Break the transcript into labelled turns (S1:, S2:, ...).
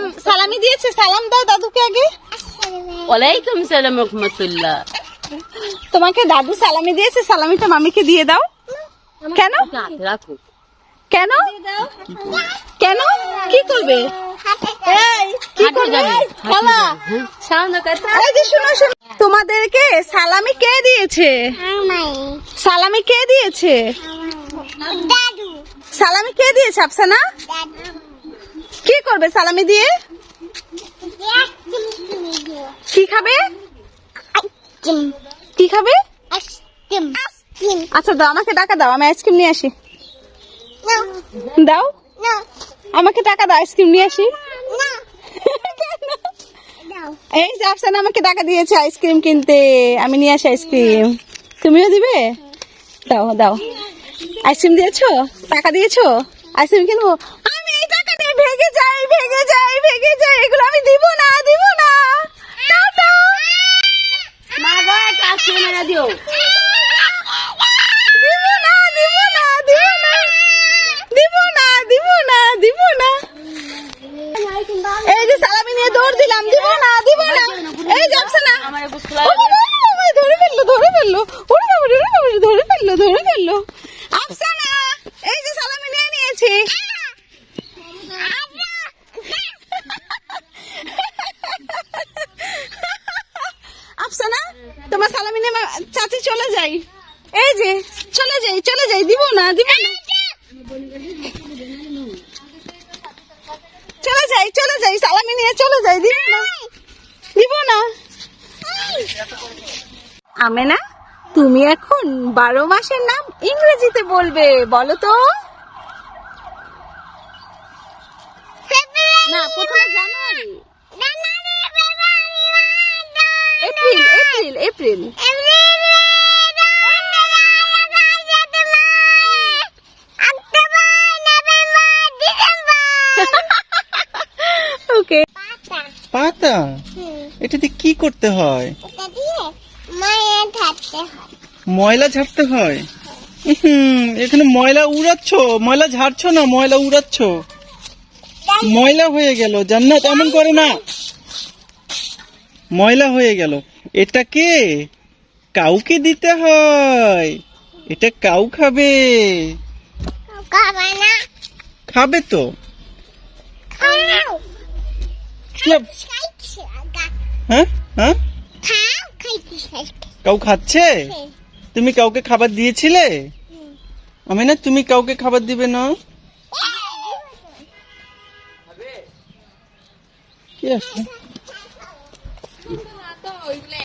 S1: সালাম সালামি দিয়েছে সালাম দাও দাদুকে আগে। ওয়ালাইকুম সালাম রহমতুল্লাহ।
S2: তোমাকে দাদু সালামি দিয়েছে সালামিটা মামিকে দিয়ে দাও। কেন?
S1: রাখো।
S2: কেন? কেন? কি করবে? হ্যাঁ। তোমাদেরকে সালামি কে দিয়েছে? সালামি কে দিয়েছে? সালামি কে দিয়েছে আফসানা? কি করবে সালামি দিয়ে? কি খাবে? কি খাবে? আচ্ছা দাও, আমাকে টাকা দাও, আমি আইসক্রিম নিয়ে আসি। দাও। আমাকে টাকা দাও, আইসক্রিম নিয়ে আসি। এই যে আফসানা আমাকে টাকা দিয়েছে আইসক্রিম কিনতে, আমি নিয়ে আসি আইসক্রিম। তুমিও দিবে? দাও দাও। আইসক্রিম দিয়েছ? টাকা দিয়েছ? আইসক্রিম কিনবো আমি এই টাকা নিয়ে ভেগে যাই ভেগে যাই ভেগে যাই এগুলো আমি দিব না দিব না টাটা।
S1: মা গো একটা আইসক্রিম দিও
S2: এই যে সালামি নিয়ে দৌড় দিলাম দিব না দিব না। এই যে না। ধরে ফেলল ধরে ফেলল। ওরে বাবা রে, ওরে বাবা রে, ধরে ফেলল ধরে ফেলল। আফসানা এই যে সালামি নিয়ে নিয়েছে আফসানা তোমার নিয়ে চাচি চলে যাই। এই যে, চলে যাই চলে যাই, দিব না দিব না। চলে যাই চলে যাই, সালামি নিয়ে চলে যাই, দিব না। দিব না। আমেনা, তুমি এখন বারো মাসের নাম ইংরেজিতে বলবে, বলো তো না প্রথমে জানুয়ারি এপ্রিল এপ্রিল ওকে
S3: পাতা? এটাতে কি করতে হয়? ময়লা ঝাড়তে হয়? হুম এখানে ময়লা উড়াচ্ছ? ময়লা ঝাড়ছো না? ময়লা উড়াচ্ছ? ময়লা হয়ে গেল। জান্নাত এমন করে না। ময়লা হয়ে গেল। এটাকে কাউকে দিতে হয়। এটা কাউ খাবে? খাবে তো। হ্যাঁ? হ্যাঁ? কাউ খাচ্ছে? তুমি কাউকে খাবার দিয়েছিলে? আমি না তুমি কাউকে খাবার দিবে না? কি আসছে